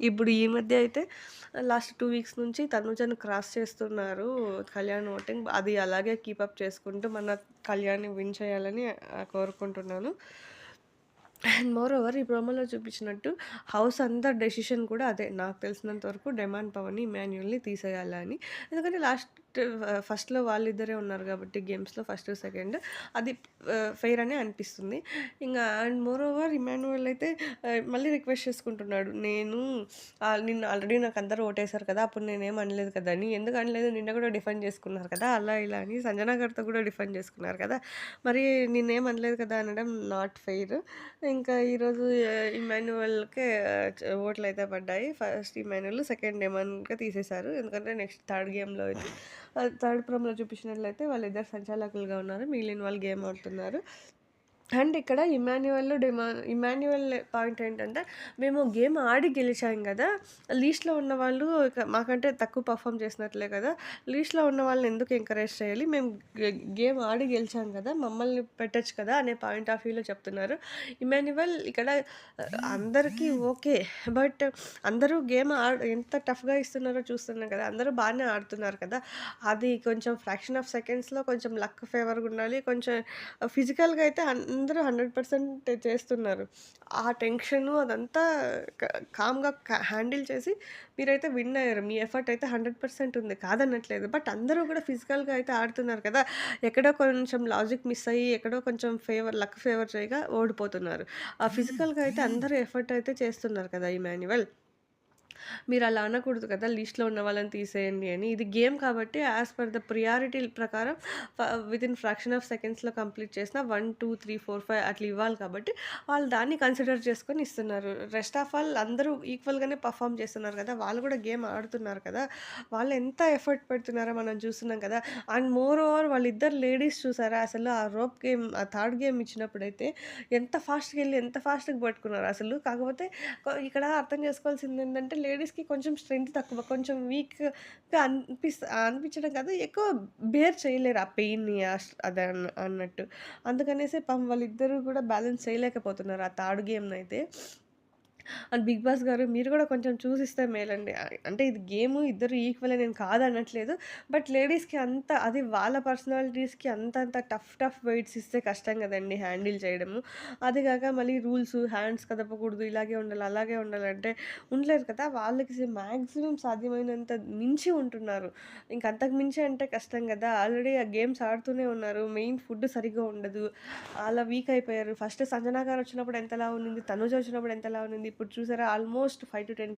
ఇప్పుడు ఈ మధ్య అయితే లాస్ట్ టూ వీక్స్ నుంచి తనుజను క్రాస్ చేస్తున్నారు కళ్యాణ్ ఓటింగ్. అది అలాగే కీపప్ చేసుకుంటూ మన కళ్యాణ్ని విన్ చేయాలని కోరుకుంటున్నాను. అండ్ మోర్ ఓవర్ ఈ ప్రోమోలో చూపించినట్టు హౌస్ అంతా డెసిషన్ కూడా అదే. నాకు తెలిసినంత వరకు డెమాండ్ పవన్ ఇమాన్యుల్ని తీసేయాలని ఎందుకంటే లాస్ట్ ఫస్ట్ ఫస్ట్లో వాళ్ళిద్దరే ఉన్నారు కాబట్టి గేమ్స్లో ఫస్ట్ సెకండ్. అది ఫెయిర్ అనే అనిపిస్తుంది. ఇంకా అండ్ మోర్ ఓవర్ ఇమాన్యువల్ అయితే మళ్ళీ రిక్వెస్ట్ చేసుకుంటున్నాడు. నేను నిన్న ఆల్రెడీ నాకు అందరూ ఓటేశారు కదా అప్పుడు నేనేం అనలేదు కదా అని. ఎందుకు అనలేదు? నిన్న కూడా డిఫెండ్ చేసుకున్నారు కదా అలా ఇలా అని. సంజనా గారితో కూడా డిఫెండ్ చేసుకున్నారు కదా. మరి నిన్నేం అనలేదు కదా అనడం నాట్ ఫెయిర్. ఇంకా ఈరోజు ఇమాన్యువల్కే ఓట్లు అయితే పడ్డాయి. ఫస్ట్ ఇమాన్యువల్ సెకండ్ డెమాన్గా తీసేశారు. ఎందుకంటే నెక్స్ట్ థర్డ్ గేమ్లో అయితే థర్డ్ ప్రోమ్లో చూపించినట్లయితే వాళ్ళిద్దరు సంచాలకులుగా ఉన్నారు. మిగిలిన వాళ్ళు గేమ్ ఆడుతున్నారు. అండ్ ఇక్కడ ఇమాన్యువల్ డిమా ఇమాన్యువల్ పాయింట్ ఏంటంటే మేము గేమ్ ఆడి గెలిచాం కదా లీస్ట్లో ఉన్న వాళ్ళు మాకంటే తక్కువ పర్ఫామ్ చేసినట్లే కదా లీస్ట్లో ఉన్న వాళ్ళని ఎందుకు ఎంకరేజ్ చేయాలి? మేము గేమ్ ఆడి గెలిచాం కదా మమ్మల్ని పెట్టచ్చు కదా అనే పాయింట్ ఆఫ్ వ్యూలో చెప్తున్నారు. ఇమాన్యువల్ ఇక్కడ అందరికీ ఓకే బట్ అందరూ గేమ్ ఆడ ఎంత టఫ్గా ఇస్తున్నారో చూస్తున్నాం కదా అందరూ బాగానే ఆడుతున్నారు కదా అది కొంచెం ఫ్రాక్షన్ ఆఫ్ సెకండ్స్లో కొంచెం లక్ ఫేవర్గా ఉండాలి కొంచెం ఫిజికల్గా అయితే అందరూ హండ్రెడ్ పర్సెంట్ చేస్తున్నారు. ఆ టెన్షన్ అదంతా కామ్గా హ్యాండిల్ చేసి మీరైతే విన్ అయ్యారు. మీ ఎఫర్ట్ అయితే హండ్రెడ్ పర్సెంట్ ఉంది. కాదనట్లేదు. బట్ అందరూ కూడా ఫిజికల్గా అయితే ఆడుతున్నారు కదా. ఎక్కడో కొంచెం లాజిక్ మిస్ అయ్యి ఎక్కడో కొంచెం ఫేవర్ లక్ ఫేవర్ చేయగా ఓడిపోతున్నారు. ఆ ఫిజికల్గా అయితే అందరూ ఎఫర్ట్ అయితే చేస్తున్నారు కదా ఈ మాన్యువల్ మీరు అలా అనకూడదు కదా లిస్ట్లో ఉన్న వాళ్ళని తీసేయండి అని. ఇది గేమ్ కాబట్టి యాజ్ పర్ ద ప్రియారిటీ ప్రకారం విత్ ఇన్ ఫ్రాక్షన్ ఆఫ్ సెకండ్స్లో కంప్లీట్ చేసిన one two three four five అట్లా ఇవ్వాలి కాబట్టి వాళ్ళు దాన్ని కన్సిడర్ చేసుకొని ఇస్తున్నారు. రెస్ట్ ఆఫ్ ఆల్ అందరూ ఈక్వల్గానే పర్ఫామ్ చేస్తున్నారు కదా వాళ్ళు కూడా గేమ్ ఆడుతున్నారు కదా వాళ్ళు ఎంత ఎఫర్ట్ పెడుతున్నారో మనం చూస్తున్నాం కదా. అండ్ మోర్ ఓవర్ వాళ్ళిద్దరు లేడీస్ చూసారా అసలు ఆ రోప్ గేమ్ ఆ థర్డ్ గేమ్ ఇచ్చినప్పుడైతే ఎంత ఫాస్ట్గా వెళ్ళి ఎంత ఫాస్ట్గా పట్టుకున్నారు అసలు. కాకపోతే ఇక్కడ అర్థం చేసుకోవాల్సింది ఏంటంటే లేడీస్కి కొంచెం స్ట్రెంగ్త్ తక్కువ కొంచెం వీక్గా అనిపిస్త అనిపించడం కాదు ఎక్కువ బేర్ చేయలేరు ఆ పెయిన్ని అది అన్నట్టు. అందుకనేసి పాపం వాళ్ళిద్దరూ కూడా బ్యాలెన్స్ చేయలేకపోతున్నారు ఆ థర్డ్ గేమ్ని అయితే అండ్ బిగ్ బాస్ గారు మీరు కూడా కొంచెం చూసిస్తే మేలండి. అంటే ఇది గేమ్ ఇద్దరు ఈక్వల్ నేను కాదనట్లేదు. బట్ లేడీస్కి అంత అది వాళ్ళ పర్సనాలిటీస్కి అంత అంత టఫ్ టఫ్ వెయిట్స్ ఇస్తే కష్టం కదండి హ్యాండిల్ చేయడము. అది కాక మళ్ళీ రూల్స్ హ్యాండ్స్ కదపకూడదు ఇలాగే ఉండాలి అలాగే ఉండాలంటే ఉండలేదు కదా. వాళ్ళకి మ్యాక్సిమం సాధ్యమైనంత మించి ఉంటున్నారు. ఇంక అంతకు మించి అంటే కష్టం కదా. ఆల్రెడీ ఆ గేమ్స్ ఆడుతూనే ఉన్నారు. మెయిన్ ఫుడ్ సరిగ్గా ఉండదు. అలా వీక్ అయిపోయారు. ఫస్ట్ సంజనా గారు వచ్చినప్పుడు ఎంతలా ఉన్నింది? తనుజ వచ్చినప్పుడు ఎంతలా ఉన్నింది? ఇప్పుడు చూసారా ఆల్మోస్ట్ ఫైవ్ టు టెన్